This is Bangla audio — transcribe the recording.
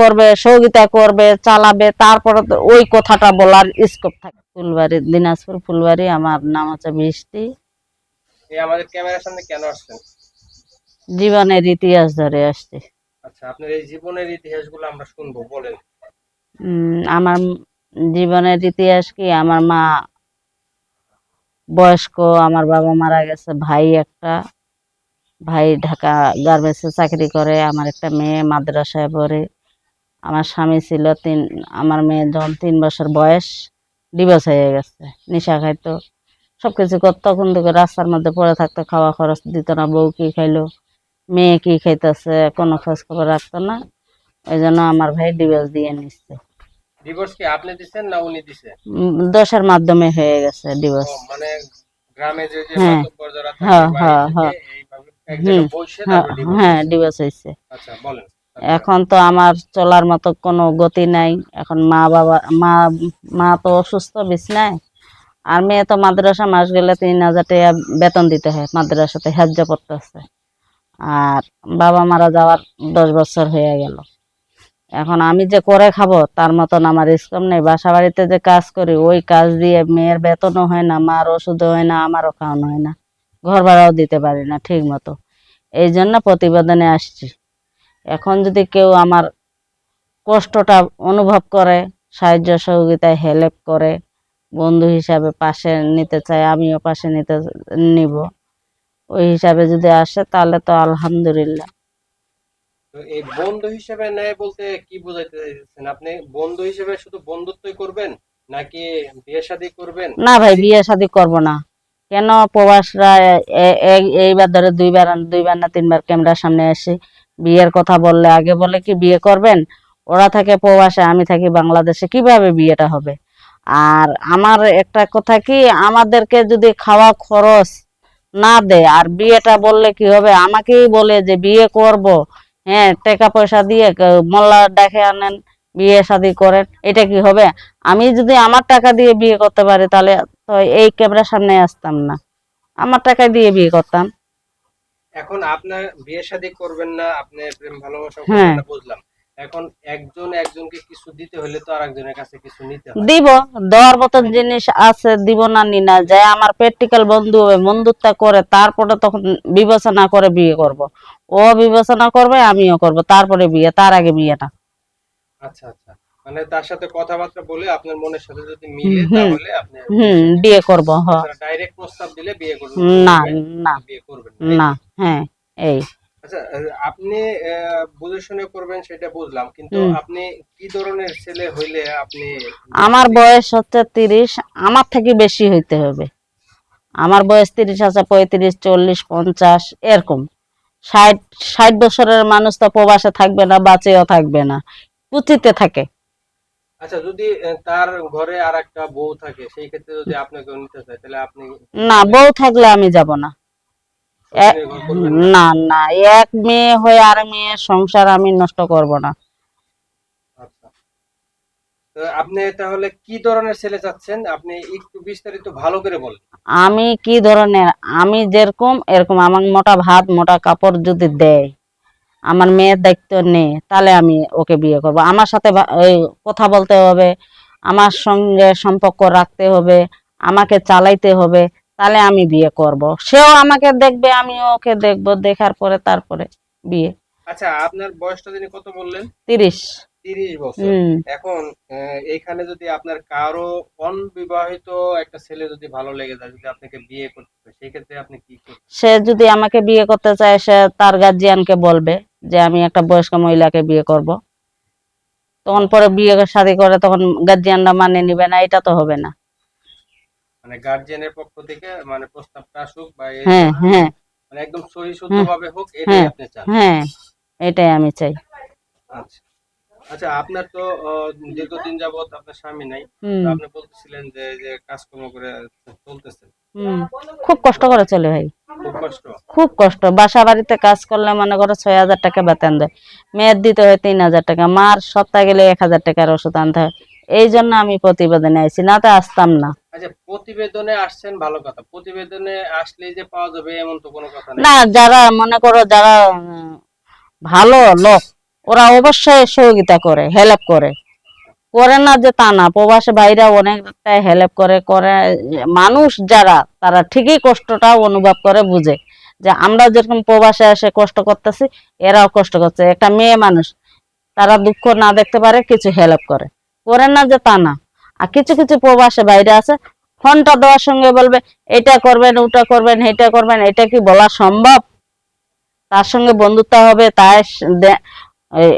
করবে সহযোগিতা করবে চালাবে তারপরে ওই কথাটা বলার স্কোপ থাকে। ফুলবাড়ি দিনাজপুর ফুলবাড়ি আমার নাম হচ্ছে বৃষ্টি আমাদের ক্যামেরার সামনে কেন আসছেন? জীবনের ইতিহাস ধরে আসছে। আচ্ছা আপনার এই জীবনের ইতিহাসগুলো আমরা শুনব বলেন। আমার জীবনের ইতিহাস কি? আমার মা বয়স্ক আমার বাবা মারা গেছে ভাই একটা। ভাই ঢাকা গার্মেন্টসে চাকরি করে আমার একটা মেয়ে মাদ্রাসায় পড়ে। আমার স্বামী ছিল তিন আমার মেয়ে যখন তিন বছর বয়স ডিভোর্স হয়ে গেছে নেশা খাইতো সব কিছু করতো তখন থেকে রাস্তার মধ্যে পড়ে থাকতো খাওয়া খরচ দিত না বউ কি খাইলো মেয়ে কী খাইতেছে কোনো খোঁজ খবর রাখতো না ওই জন্য আমার ভাই ডিভোর্স দিয়ে নিচ্ছে ডিভোর্স কি আপনি দিছেন না উনি দিছে? দোষের মাধ্যমে হয়ে গেছে ডিভোর্স মানে গ্রামে যে যে হ্যাঁ। হ্যাঁ, হ্যাঁ, হ্যাঁ। হ্যাঁ divorce হ্যাঁ ডিভোর্স হয়েছে। আচ্ছা বলেন। এখন তো আমার চলার মতো কোনো গতি নাই। এখন মা বাবা, মা মা তো অসুস্থ বিছনায় আর মেয়ে তো মাদ্রাসা মাস গেলে তিন হাজার টাকা বেতন দিতে হয়, মাদ্রাসাতে হ্যাজ্য পড়তেছে। আর বাবা মারা যাওয়ার দশ বছর হয়ে গেল। এখন আমি যে করে খাব, তার মতন আমার স্কোপ নেই। বাসা বাড়িতে যে কাজ করি, ওই কাজ দিয়ে মেয়ের বেতনও হয় না, মার ওষুধও হয় না, আমারও খাওয়ানো হয় না। ঘর ভাড়াও দিতে পারি না ঠিক মতো এই জন্য প্রতিবেদনে আসছি। এখন যদি কেউ আমার কষ্টটা অনুভব করে সাহায্য সহযোগিতায় হেল্প করে বন্ধু হিসাবে পাশে নিতে চায় আমিও পাশে নিতে নিব। ওই হিসাবে যদি আসে তাহলে তো আলহামদুলিল্লাহ। এই বন্ধু হিসেবে নেয় বলতে কি বোঝাইতে চাইছেন আপনি বন্ধু হিসেবে শুধু বন্ধুত্বই করবেন নাকি বিয়ে শাদী করবেন? না ভাই বিয়ে শাদি করব না। কেন প্রবাসরা এইবার ধরে দুইবার দুইবার না তিনবার ক্যামেরার সামনে এসে বিয়ের কথা বললে, আগে বলে কি বিয়ে করবেন? ওরা থাকে প্রবাসে, আমি থাকি বাংলাদেশে, কীভাবে বিয়েটা হবে? আর আমার একটা কথা কি, আমাদেরকে যদি খাওয়া খরচ না দেয়, আর বিয়েটা বললে কি হবে? আমাকেই বলে যে বিয়ে করব। হ্যাঁ টাকা পয়সা দিয়ে মোল্লা ডেকে আনেন, বিয়ে শাদি করেন, এটা কি হবে? আমি যদি আমার টাকা দিয়ে বিয়ে করতে পারি, তাহলে তো এই ক্যামেরার সামনে আসতাম না। আমার টাকা দিয়ে বিয়ে করতাম। এখন আপনার বিয়ে শাদী করবেন না আপনি প্রেম ভালোবাসা হ্যাঁ। করবেন না বুঝলাম। এখন একজন একজনকে কিছু দিতে হলে তো আরেকজনের কাছে কিছু নিতে হয়। দিব দেওয়ার মতন জিনিস আছে দিব না নি না যে আমার প্র্যাকটিক্যাল বন্ধু হবে বন্ধুত্ব করে তারপরে তখন বিবেচনা করে বিয়ে করব। ও বিবেচনা করবে আমিও করব তারপরে বিয়ে তার আগে বিয়ে না আচ্ছা আচ্ছা। মানে তার সাথে কথাবার্তা বলে আপনার মনের সাথে যদি মিলে। তাহলে আপনি হুম বিয়ে করব হ। ডাইরেক্ট প্রস্তাব দিলে বিয়ে করবেন না না। বিয়ে করবেন না? হ্যাঁ এই। আচ্ছা আপনি বুঝে শুনে করবেন সেটা বুঝলাম কিন্তু আপনি কি ধরনের ছেলে হইলে আপনি আমার বয়স হচ্ছে তিরিশ আমার থেকে বেশি হইতে হবে। আমার বয়স তিরিশ আছে পঁয়ত্রিশ চল্লিশ পঞ্চাশ এরকম। ষাট ষাট বছরের মানুষ তো প্রবাসে থাকবে না বাঁচেও থাকবে না পুঁথিতে থাকে। আচ্ছা যদি তার ঘরে আর একটা বউ থাকে সেই ক্ষেত্রে যদি আপনাকে নিতে চায় তাহলে আপনি না বউ থাকলে আমি যাব না। না? না এক মেয়ে হয়ে আর মেয়ের সংসার আমি নষ্ট করব না। আচ্ছা। আপনি তাহলে কি ধরনের ছেলে চাচ্ছেন? আপনি একটু বিস্তারিত ভালো করে বলেন। আমি কি ধরনের আমি যেরকম এরকম আমার মোটা ভাত মোটা কাপড় যদি দেয় আমার মেয়ের দায়িত্ব নেই তাহলে আমি ওকে বিয়ে করব। আমার সাথে কথা বলতে হবে আমার সঙ্গে সম্পর্ক রাখতে হবে আমাকে চালাইতে হবে তাহলে আমি বিয়ে করব। সেও আমাকে দেখবে আমি ওকে দেখব দেখার পরে তারপরে বিয়ে। আচ্ছা আপনার বয়সটা যিনি কত বললেন? তিরিশ। তিরিশ বছর। হুম। এখন আহ, এইখানে যদি আপনার কারও অনবিবাহিত একটা ছেলে যদি ভালো লেগে যায় যদি আপনাকে বিয়ে করতে হয় সেই ক্ষেত্রে আপনি কি সে যদি আমাকে বিয়ে করতে চায় সে তার গার্জিয়ানকে বলবে। যে আমি একটা বয়স্ক মহিলাকে বিয়ে করব। তখন পরে বিয়ে শাদী করে তখন গার্জিয়ানরা মানে নিবে না এটা তো হবে না। মানে গার্জিয়ানের পক্ষ থেকে মানে প্রস্তাবটা আসুক বা হ্যাঁ হ্যাঁ। মানে একদম সহি শুদ্ধ ভাবে হোক এটাই হ্যাঁ। আপনি চান। হ্যাঁ এটাই আমি চাই। আচ্ছা। আচ্ছা আপনার তো দীর্ঘদিন যাবত আপনার স্বামী নাই। আপনি বলতেছিলেন যে যে কাজকর্ম করে চলতেছেন। খুব কষ্ট করে চলে ভাই। খুব কষ্ট। বাসা বাড়িতে কাজ করলে মনে করো ছয় হাজার টাকা বেতন দেয়। মেয়ের দিতে হয় তিন হাজার টাকা। মার সপ্তাহে গেলে এক হাজার টাকার ওষুধ আনতে হয়। এই জন্য আমি প্রতিবেদনে আইছি। না তো আসতাম না। আচ্ছা প্রতিবেদনে আসছেন ভালো কথা। প্রতিবেদনে আসলেই যে পাওয়া যাবে এমন তো কোনো কথা না যারা মনে করো যারা ভালো লোক ওরা অবশ্যই সহযোগিতা করে হেল্প করে। করে না যে তা না। প্রবাসী ভাইরা অনেকটাই হেল্প করে করে। মানুষ যারা, তারা ঠিকই কষ্টটা অনুভব করে, বুঝে। যে আমরা যেরকম প্রবাসে এসে কষ্ট করতেছি, এরাও কষ্ট করছে। একটা মেয়ে মানুষ, তারা দুঃখ না দেখতে পারে, কিছু হেল্প করে। করে না যে তা না। আর কিছু কিছু প্রবাসে বাইরে আছে, ফোনটা দেওয়ার সঙ্গে বলবে, এটা করবেন, ওটা করবেন, এটা করবেন, এটা কি বলা সম্ভব? তার সঙ্গে বন্ধুত্ব হবে এই